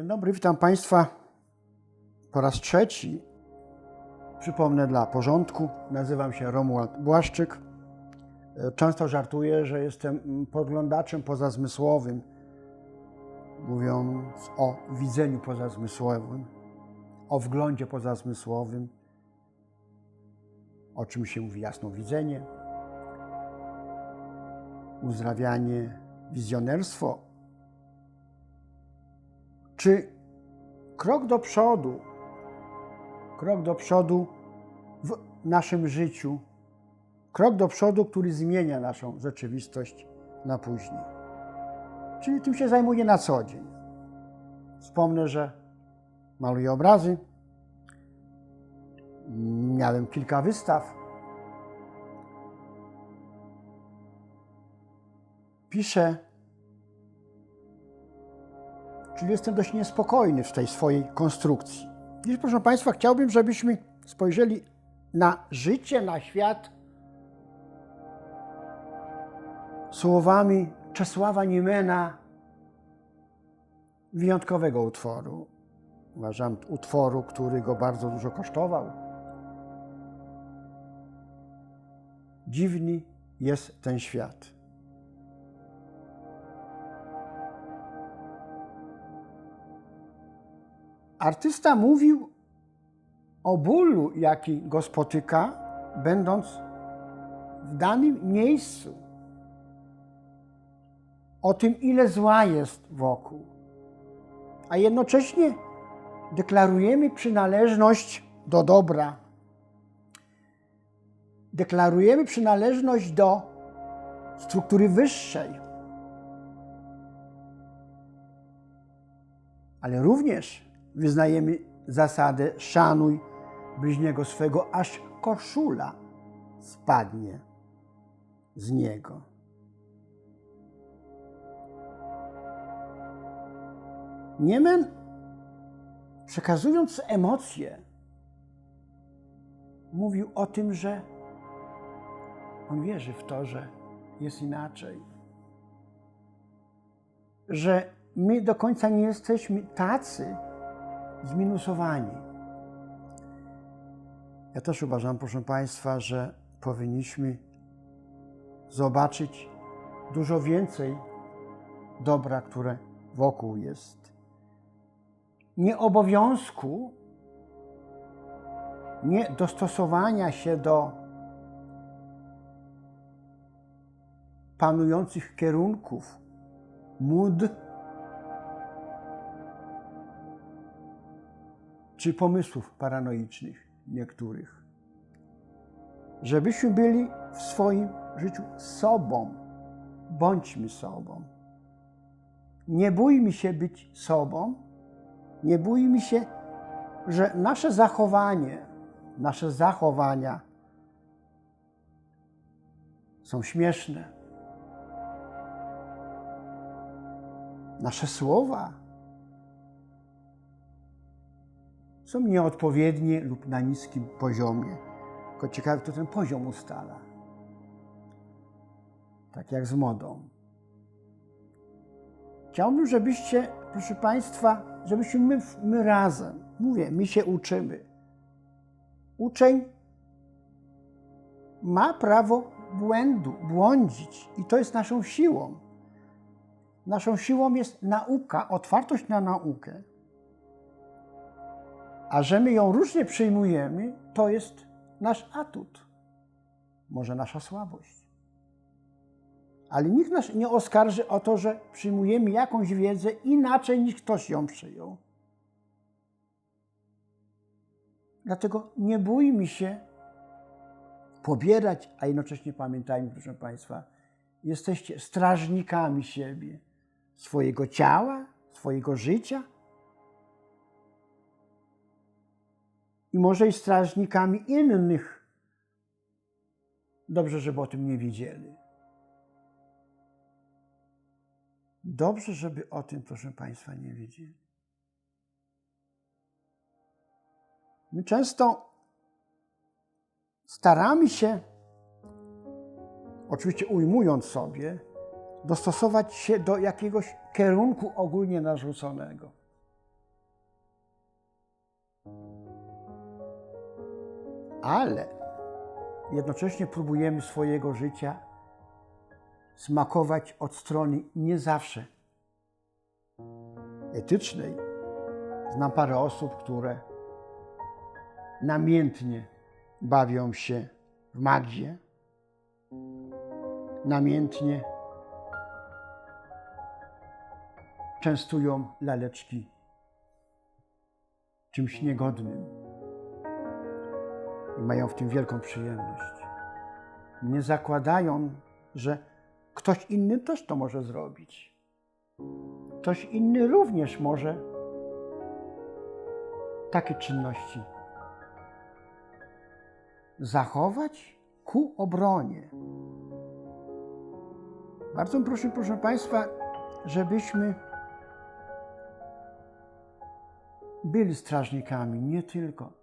Dzień dobry, witam Państwa po raz trzeci. Przypomnę dla porządku, nazywam się Romuald Błaszczyk. Często żartuję, że jestem podglądaczem pozazmysłowym, mówiąc o widzeniu pozazmysłowym, o wglądzie pozazmysłowym, o czym się mówi jasnowidzenie, uzdrawianie, wizjonerstwo, czy krok do przodu, krok do przodu w naszym życiu, krok do przodu, który zmienia naszą rzeczywistość na później. Czyli tym się zajmuję na co dzień. Wspomnę, że maluję obrazy, miałem kilka wystaw, piszę Czyli jestem dość niespokojny w tej swojej konstrukcji. Dziś, proszę Państwa, chciałbym, żebyśmy spojrzeli na życie, na świat słowami Czesława Niemena, wyjątkowego utworu. Uważam, utworu, który go bardzo dużo kosztował. Dziwny jest ten świat. Artysta mówił o bólu, jaki go spotyka, będąc w danym miejscu. O tym, ile zła jest wokół. A jednocześnie deklarujemy przynależność do dobra. Deklarujemy przynależność do struktury wyższej. Ale również wyznajemy zasadę szanuj bliźniego swego, aż koszula spadnie z niego. Niemen, przekazując emocje, mówił o tym, że on wierzy w to, że jest inaczej. Że my do końca nie jesteśmy tacy, zminusowani. Ja też uważam, proszę Państwa, że powinniśmy zobaczyć dużo więcej dobra, które wokół jest. Nie obowiązku, nie dostosowania się do panujących kierunków, mód, czy pomysłów paranoicznych niektórych. Żebyśmy byli w swoim życiu sobą. Bądźmy sobą. Nie bójmy się być sobą. Nie bójmy się, że nasze zachowanie, nasze zachowania są śmieszne. Nasze słowa są nieodpowiednie lub na niskim poziomie. Tylko ciekawe, kto ten poziom ustala. Tak jak z modą. Chciałbym, żebyście, proszę Państwa, żebyśmy my, my razem, mówię, my się uczymy. Uczeń ma prawo błędu, błądzić i to jest naszą siłą. Naszą siłą jest nauka, otwartość na naukę. A że my ją różnie przyjmujemy, to jest nasz atut, może nasza słabość. Ale nikt nas nie oskarży o to, że przyjmujemy jakąś wiedzę inaczej niż ktoś ją przyjął. Dlatego nie bójmy się pobierać, a jednocześnie pamiętajmy, proszę Państwa, jesteście strażnikami siebie, swojego ciała, swojego życia i może i strażnikami innych. Dobrze, żeby o tym nie wiedzieli. Dobrze, żeby o tym, proszę Państwa, nie wiedzieli. My często staramy się, oczywiście ujmując sobie, dostosować się do jakiegoś kierunku ogólnie narzuconego. Ale jednocześnie próbujemy swojego życia smakować od strony nie zawsze etycznej. Znam parę osób, które namiętnie bawią się w magię, namiętnie częstują laleczki czymś niegodnym i mają w tym wielką przyjemność. Nie zakładają, że ktoś inny też to może zrobić. Ktoś inny również może takie czynności zachować ku obronie. Bardzo proszę, proszę Państwa, żebyśmy byli strażnikami nie tylko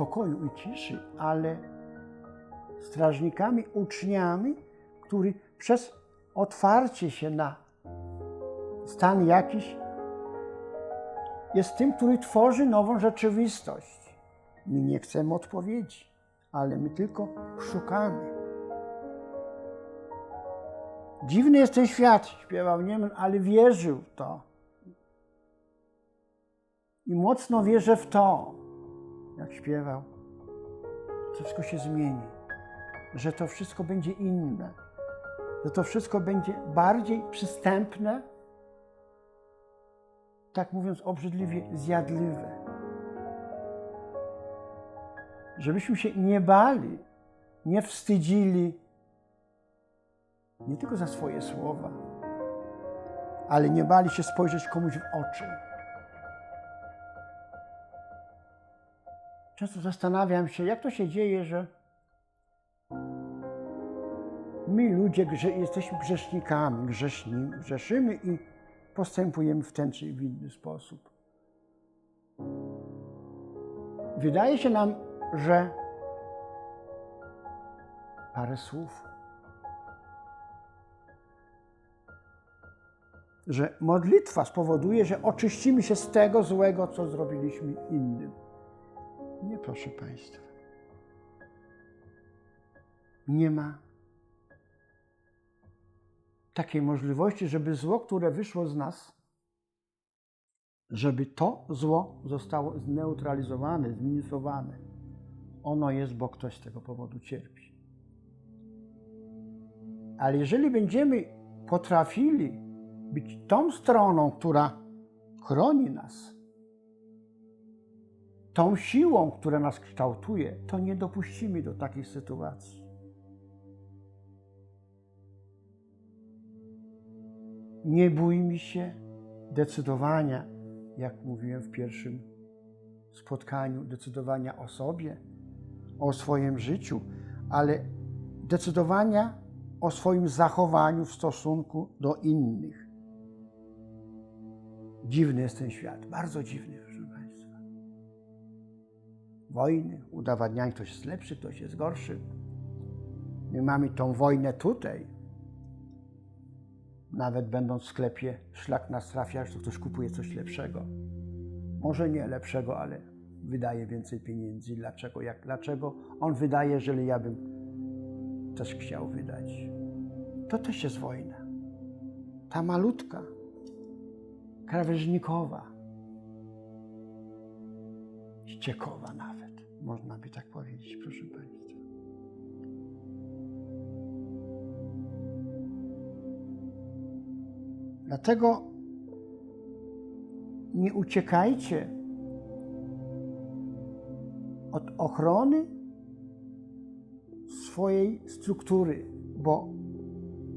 spokoju i ciszy, ale strażnikami, uczniami, którzy przez otwarcie się na stan jakiś jest tym, który tworzy nową rzeczywistość. My nie chcemy odpowiedzi, ale my tylko szukamy. Dziwny jest ten świat, śpiewał Niemen, ale wierzył w to. I mocno wierzę w to, jak śpiewał, wszystko się zmieni, że to wszystko będzie inne, że to wszystko będzie bardziej przystępne, tak mówiąc obrzydliwie, zjadliwe. Żebyśmy się nie bali, nie wstydzili. Nie tylko za swoje słowa, ale nie bali się spojrzeć komuś w oczy. Często zastanawiam się, jak to się dzieje, że my ludzie grze, jesteśmy grzesznikami, grzeszni, grzeszymy i postępujemy w ten czy w inny sposób. Wydaje się nam, że parę słów, że modlitwa spowoduje, że oczyścimy się z tego złego, co zrobiliśmy innym. Nie, proszę Państwa. Nie ma takiej możliwości, żeby zło, które wyszło z nas, żeby to zło zostało zneutralizowane, zminimalizowane. Ono jest, bo ktoś z tego powodu cierpi. Ale jeżeli będziemy potrafili być tą stroną, która chroni nas, tą siłą, która nas kształtuje, to nie dopuścimy do takich sytuacji. Nie bójmy się decydowania, jak mówiłem w pierwszym spotkaniu, decydowania o sobie, o swoim życiu, ale decydowania o swoim zachowaniu w stosunku do innych. Dziwny jest ten świat, bardzo dziwny. Wojny, udowadnianie, ktoś jest lepszy, ktoś jest gorszy. My mamy tą wojnę tutaj. Nawet będąc w sklepie, szlak nas trafia, że ktoś kupuje coś lepszego. Może nie lepszego, ale wydaje więcej pieniędzy. Dlaczego? Jak, dlaczego on wydaje, jeżeli ja bym też chciał wydać? To też jest wojna. Ta malutka, krawężnikowa, ściekowa nawet, można by tak powiedzieć, proszę Państwa. Dlatego nie uciekajcie od ochrony swojej struktury, bo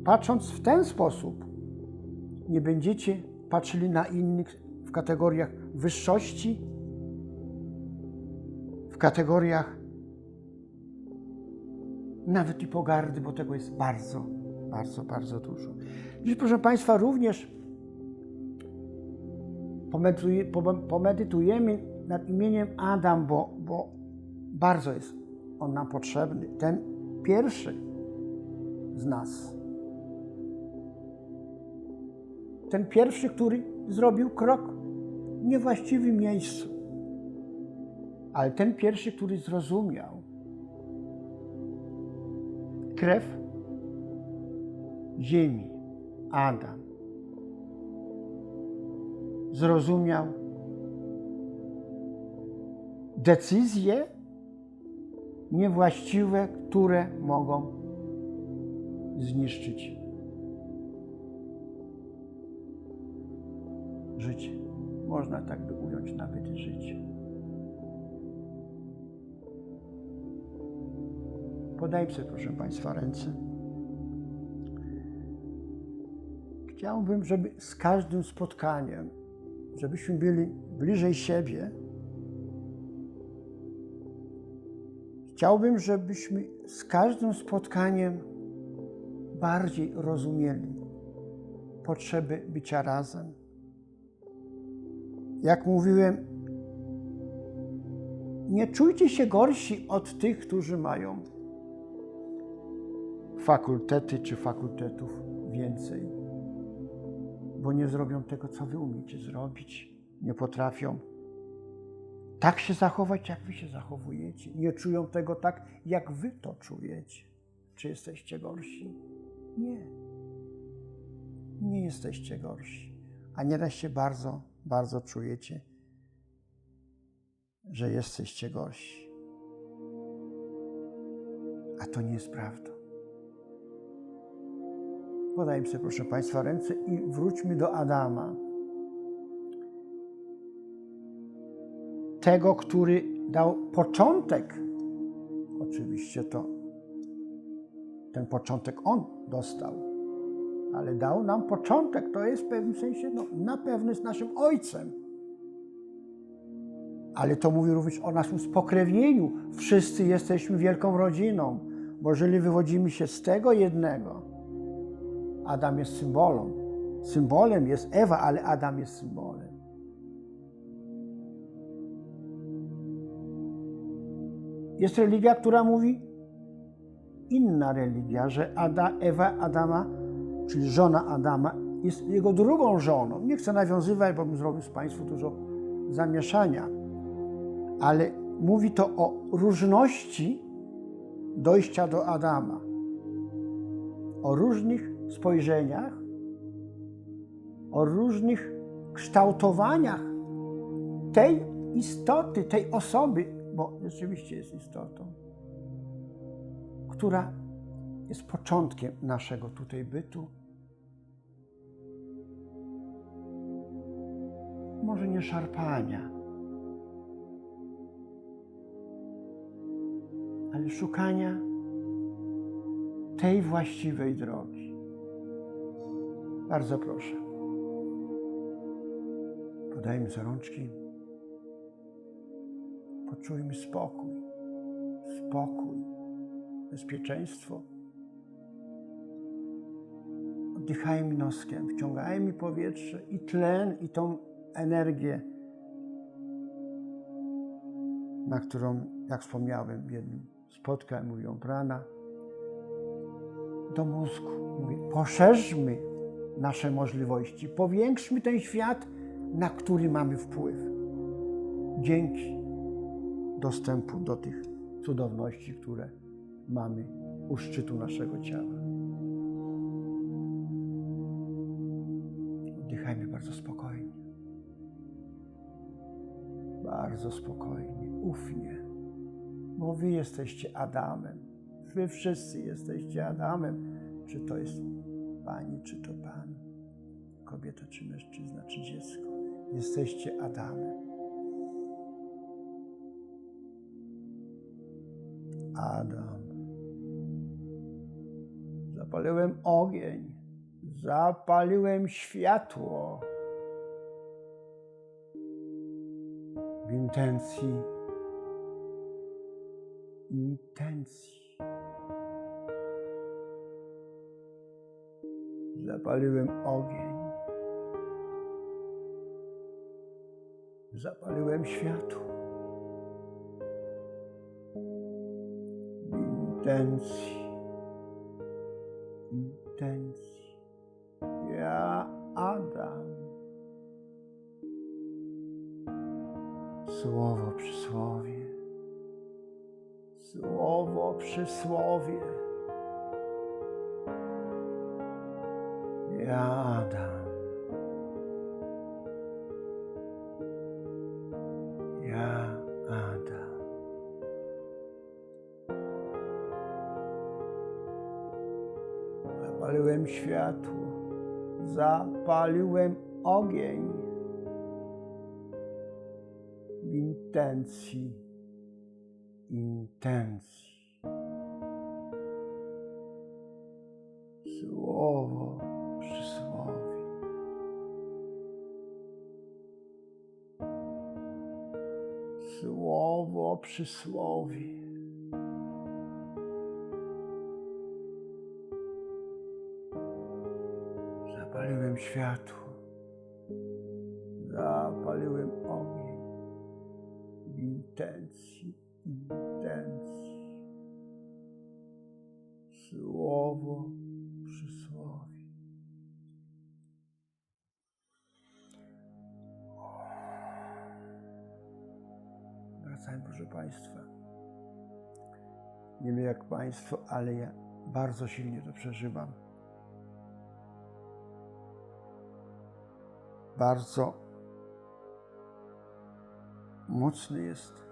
patrząc w ten sposób, nie będziecie patrzyli na innych w kategoriach wyższości, kategoriach nawet i pogardy, bo tego jest bardzo, bardzo, bardzo dużo. Dziś, proszę Państwa, również pomedytujemy nad imieniem Adam, bo, bo bardzo jest on nam potrzebny. Ten pierwszy z nas. Ten pierwszy, który zrobił krok w niewłaściwym miejscu. Ale ten pierwszy, który zrozumiał krew ziemi, Adam, zrozumiał decyzje niewłaściwe, które mogą zniszczyć życie. Można tak by ująć nawet życie. Podaj sobie, proszę Państwa, ręce. Chciałbym, żeby z każdym spotkaniem, żebyśmy byli bliżej siebie, Chciałbym, żebyśmy z każdym spotkaniem bardziej rozumieli potrzeby bycia razem. Jak mówiłem, nie czujcie się gorsi od tych, którzy mają fakultety czy fakultetów więcej, bo nie zrobią tego, co wy umiecie zrobić, nie potrafią tak się zachować, jak wy się zachowujecie. Nie czują tego tak, jak wy to czujecie. Czy jesteście gorsi? Nie. Nie jesteście gorsi. A nieraz się bardzo, bardzo czujecie, że jesteście gorsi. A to nie jest prawda. Podajmy sobie, proszę Państwa, ręce i wróćmy do Adama. tego, który dał początek. Oczywiście to ten początek on dostał, ale dał nam początek. To jest w pewnym sensie, no, na pewno jest naszym ojcem. Ale to mówi również o naszym spokrewnieniu. Wszyscy jesteśmy wielką rodziną, bo jeżeli wywodzimy się z tego jednego, Adam jest symbolem. Symbolem jest Ewa, ale Adam jest symbolem. Jest religia, która mówi inna religia, że Ada, Ewa Adama, czyli żona Adama, jest jego drugą żoną. Nie chcę nawiązywać, bo bym zrobił z Państwu dużo zamieszania, ale mówi to o różności dojścia do Adama, o różnych spojrzeniach, o różnych kształtowaniach tej istoty, tej osoby, bo rzeczywiście jest istotą, która jest początkiem naszego tutaj bytu. Może nie szarpania, ale szukania tej właściwej drogi. Bardzo proszę. Podajmy za rączki. Poczujmy spokój, spokój, bezpieczeństwo. Oddychajmy noskiem, wciągajmy powietrze i tlen, i tą energię, na którą, jak wspomniałem w jednym spotkaniu, mówią prana, do mózgu. Mówię, poszerzmy nasze możliwości, powiększmy ten świat, na który mamy wpływ. Dzięki dostępu do tych cudowności, które mamy u szczytu naszego ciała. Oddychajmy bardzo spokojnie. Bardzo spokojnie, ufnie, bo Wy jesteście Adamem. Wy wszyscy jesteście Adamem. Czy to jest Pani, czy to Pan, kobieta, czy mężczyzna, czy dziecko. Jesteście Adamem. Adam. Zapaliłem ogień, zapaliłem światło w intencji, intencji. Zapaliłem ogień, zapaliłem światło. intencji, intencji. Ja, Adam. Słowo przy słowie. Słowo przysłowie. Ja Adam. Ja Adam. Zapaliłem światło, zapaliłem ogień w intencji, intencji. Słowo Słowo przysłowie. Zapaliłem światło. Wracajmy, proszę Państwa. Nie wiem jak Państwo, ale ja bardzo silnie to przeżywam. Bardzo mocny jest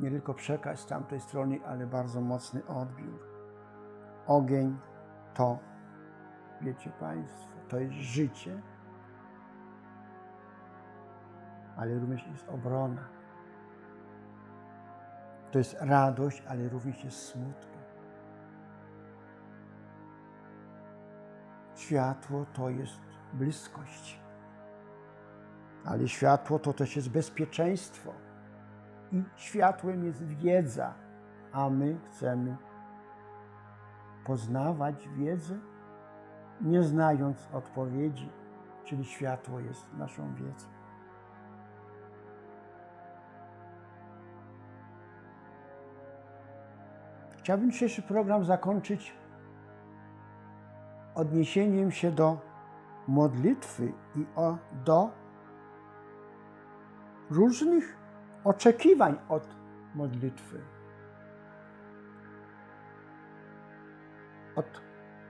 nie tylko przekaz z tamtej strony, ale bardzo mocny odbiór. Ogień to, wiecie Państwo, to jest życie, ale również jest obrona. To jest radość, ale również jest smutkiem. Światło to jest bliskość, ale światło to też jest bezpieczeństwo. I światłem jest wiedza, a my chcemy poznawać wiedzę, nie znając odpowiedzi, czyli światło jest naszą wiedzą. Chciałbym dzisiejszy program zakończyć odniesieniem się do modlitwy i o, do różnych oczekiwań od modlitwy. Od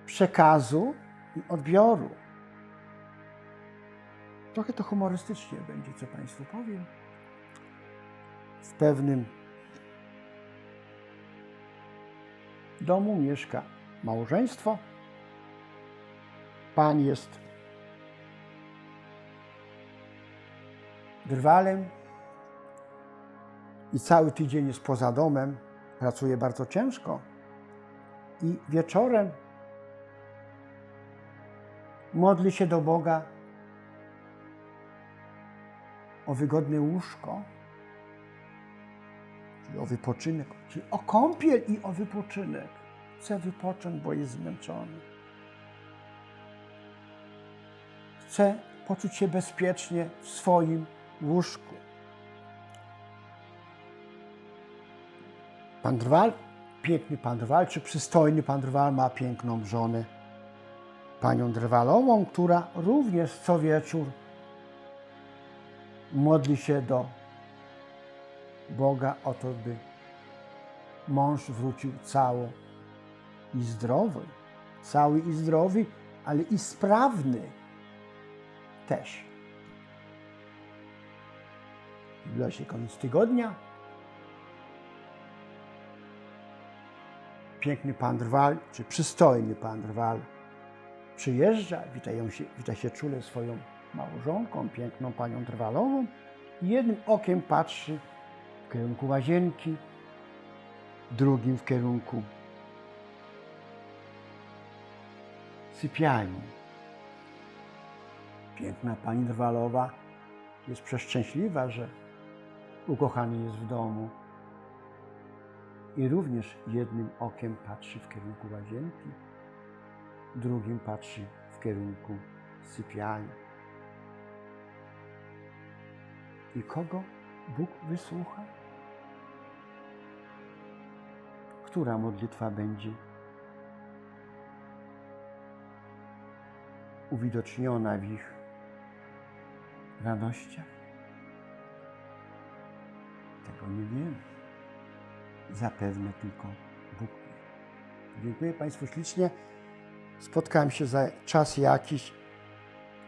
przekazu i odbioru. Trochę to humorystycznie będzie, co Państwu powiem. W pewnym domu mieszka małżeństwo. Pan jest drwalem i cały tydzień jest poza domem, pracuje bardzo ciężko. I wieczorem modli się do Boga o wygodne łóżko, czyli o wypoczynek, czyli o kąpiel i o wypoczynek. Chce wypocząć, bo jest zmęczony. Chce poczuć się bezpiecznie w swoim łóżku. Pan Drwal, piękny pan Drwal, czy przystojny pan Drwal ma piękną żonę, panią Drwalową, która również co wieczór modli się do Boga o to, by mąż wrócił cały i zdrowy. Cały i zdrowy, ale i sprawny też. Zbliża się koniec tygodnia. Piękny pan Drwal, czy przystojny pan Drwal przyjeżdża, witają się, wita się czule swoją małżonką, piękną panią Drwalową i jednym okiem patrzy kierunku łazienki, drugim w kierunku sypialni. Piękna pani Drwalowa jest przeszczęśliwa, że ukochany jest w domu i również jednym okiem patrzy w kierunku łazienki, drugim patrzy w kierunku sypialni. I kogo Bóg wysłucha? Która modlitwa będzie uwidoczniona w ich radościach? Tego nie wiemy. zapewne tylko Bóg. Dziękuję Państwu ślicznie. Spotkałem się za czas jakiś.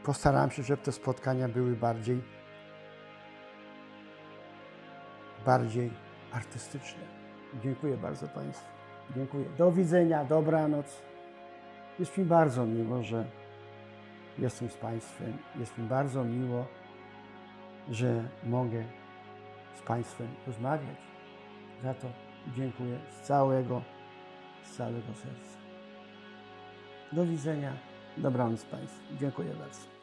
Postarałem się, żeby te spotkania były bardziej bardziej artystyczne. Dziękuję bardzo Państwu. Dziękuję. Do widzenia, dobranoc. Jest mi bardzo miło, że jestem z Państwem. Jest mi bardzo miło, że mogę z Państwem rozmawiać. Za to dziękuję z całego, z całego serca. Do widzenia. Dobranoc Państwu. Dziękuję bardzo.